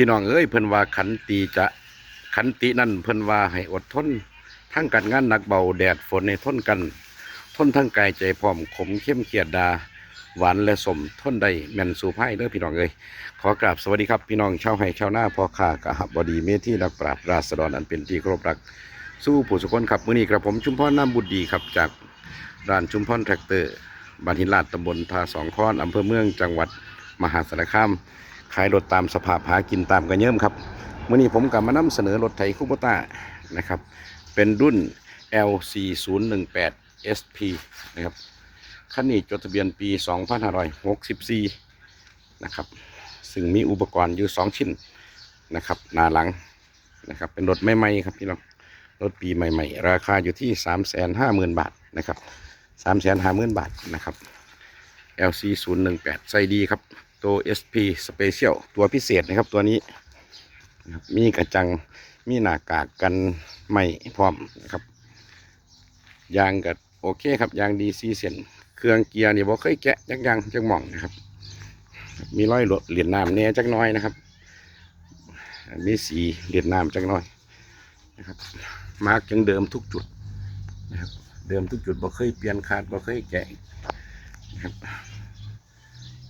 พี่น้องเอ้ยเพิ่นว่าขันตีจะขันตินั่นเพิ่นว่าให้อดทนทั้งการงานหนักเบาแดดฝนในทนกัน ทนทั้งกายใจพร้อมขมเข้มเขียดดา หวานและสมทนได้แม่นสู่ไพ่เด้อพี่น้องเอ้ยขอกราบสวัสดีครับพี่น้องชาวไห้ชาวหน้าพ่อค้ากะหับบดีเมที่นักปราบราษฎรอันเป็นที่เคารพรักสู้ผู้สุขคนครับมื้อนี้กระผมชุมพรน้ำบุตรดีครับจากร้านชุมพรแทรกเตอร์บ้านหินลาดตำบลทาสองค้อนอำเภอเมืองจังหวัดมหาสารคาม ขายรถตามสภาพหากินตามกันเยิ่มครับมื่อนี้ผมกลับมานำเสนอรถไถคูโบต้านะครับ เป็นรุ่น LC 0 1 8 SP นะครับคันนี้จดทะเบียนปี 2564 นะครับ ซึ่งมีอุปกรณ์อยู่ 2 ชิ้นนะครับหน้าหลังนะครับ เป็นรถใหม่ๆครับพี่น้องรถปีใหม่ ๆ ราคาอยู่ที่ 350,000 บาทนะครับ 350,000 บาทนะครับ LC 0 1 8 ใส่ดีครับ ตัว SP Special ตัวพิเศษนะครับตัวนี้มีกระจังมีหน้ากากกันไม่พร้อมนะครับยางก็โอเคครับยางดีซีเซนเครื่องเกียร์เนี่ยบ่เคยแกะจักยางจักหม่องนะครับ มีรอยหลดเหรียญน้ำแหน่จักน้อยนะครับ มีสีเหรียญน้ำจักน้อยนะครับมาร์กยังเดิมทุกจุดนะครับเดิมทุกจุดบ่เคยเปลี่ยนขาดบ่เคยแกะนะครับ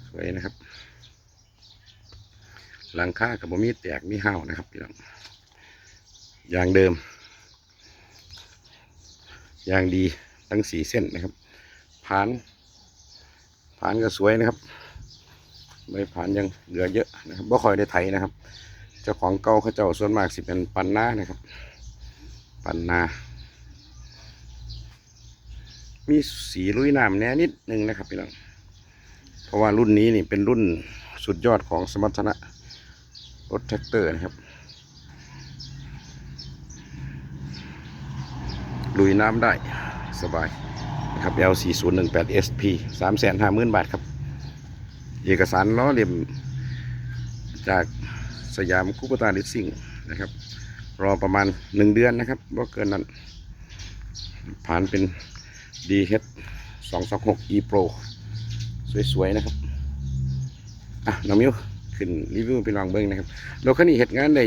สวยนะครับ หลังคากับบมีแตกมีห้าวนะครับพี่น้องยางเดิมอย่างดีทั้งสีเส้นนะครับผานผานก็สวยนะครับใบผานยังเหลือเยอะนะครับบ่ค่อยได้ไถนะครับ เจ้าของเก่าเขาเจ้าส่วนมากสิเป็นปันนานะครับ ปันนา มีสีลุยน้ำแหน่นิดนึงนะครับพี่น้อง เพราะว่ารุ่นนี้นี่เป็นรุ่นสุดยอดของสมรรถนะรถแท็กเตอร์นะครับลุยน้ำได้สบายนะครับ L4018 SP 350,000 บาทครับ เอกสารล้อเลียมจากสยามคูปตาลิสซิ่งนะครับ รอประมาณ 1 เดือนนะครับว่าเกินนั้น ผ่านเป็น DH 226 E Pro สวยๆนะครับอะน้องมิวขึ้นรีวิวไปลองเบิ้งนะครับรถคันนี้เหตุงานได้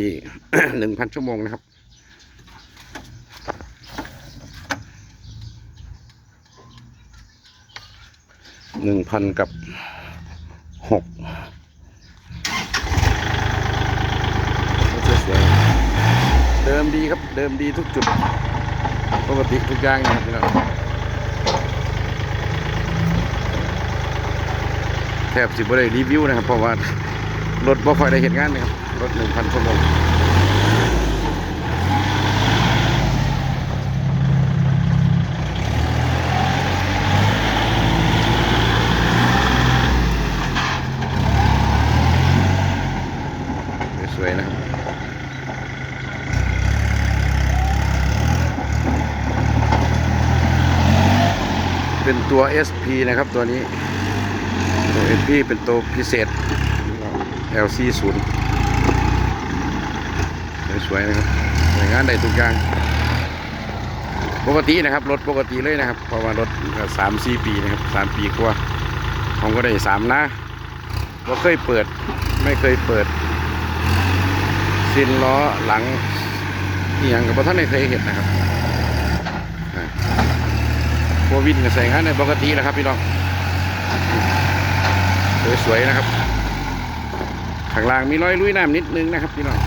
หนึ่งพันชั่วโมงนะครับหนึ่งพันกับหกสวยเดิมดีครับ เดิมดีทุกจุด ปกติทุกอย่างนะครับพี่น้อง แทบสิบได้รีวิวนะครับ เพราะว่ารถบ่ค่อยได้เห็นงานนะครับรถหนึ่งพันชั่วโมงสวยนะครับเป็นตัว SP นะครับตัวนี้ ตัว SP เป็นตัวพิเศษ LC 0สวยๆนะครับสวยงานได้ทุกอย่าง ปกตินะครับ รถปกติเลยนะครับ เพราะว่ารถสามสี่ปีนะครับสามปีกว่าผมก็ได้สามนะว่าเคยเปิด ไม่เคยเปิดซินล้อหลังนี่ยังกับท่านไม่เคยเห็นนะครับอ่าพววินก็ใส่งานในปกติแหล้วครับพี่น้อง สวยๆนะครับ ข้างล่างมีรอยลุยน้ำนิดนึงนะครับพี่น้อง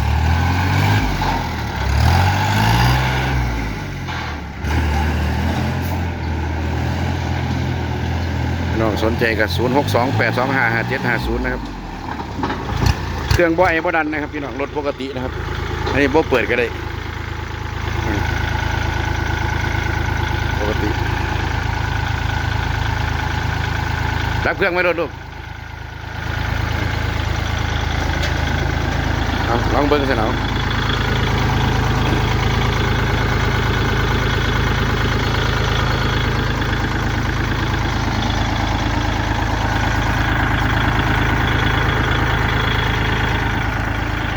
พี่น้องสนใจกับ 0 6 2 8 2 5 5 7 5 0 นะครับ เครื่องบ่อยบ่ดันนะครับพี่น้องรถปกตินะครับ อันนี้บ่เปิดก็ได้ปกติรับเครื่องไว้รถลูก เอาลองเบิ้งสิเอา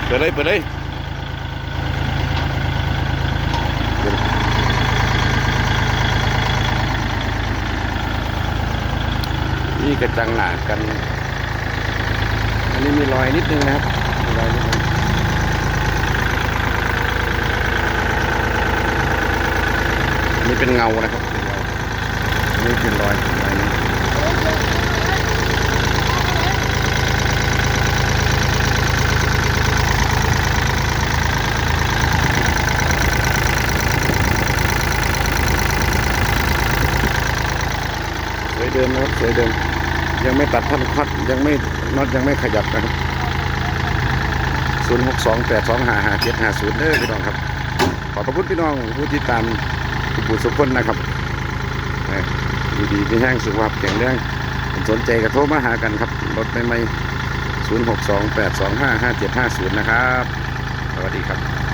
เปิดเลยเปิดเลยนี่กระจังหนากัน อันนี้มีรอยนิดนึงนะครับรอยนิดนึง นี่เป็นเงานะครับเป็นเงาอันนี่เป็นรอยรอยนี้สวยเดิมนะครับสวยเดิม ยังไม่ตัดท่อนคัดยังไม่น็อตยังไม่ขยับนะครับศูนย์หกสองแปดสองห้าห้าเจ็ดห้าศูนย์เด้อพี่น้องครับ ขอบพระคุณพี่น้องผู้ที่ตาม ทุกผู้สุขคนนะครับเอ่ออยู่ดีมีแห้งสุขภาพแข็งแรงสนใจกระโทรมาหากันครับ รถไม่ไม่ศูนย์หกสองแปดสองห้าห้าเจ็ดห้าศูนย์นะครับ สวัสดีครับ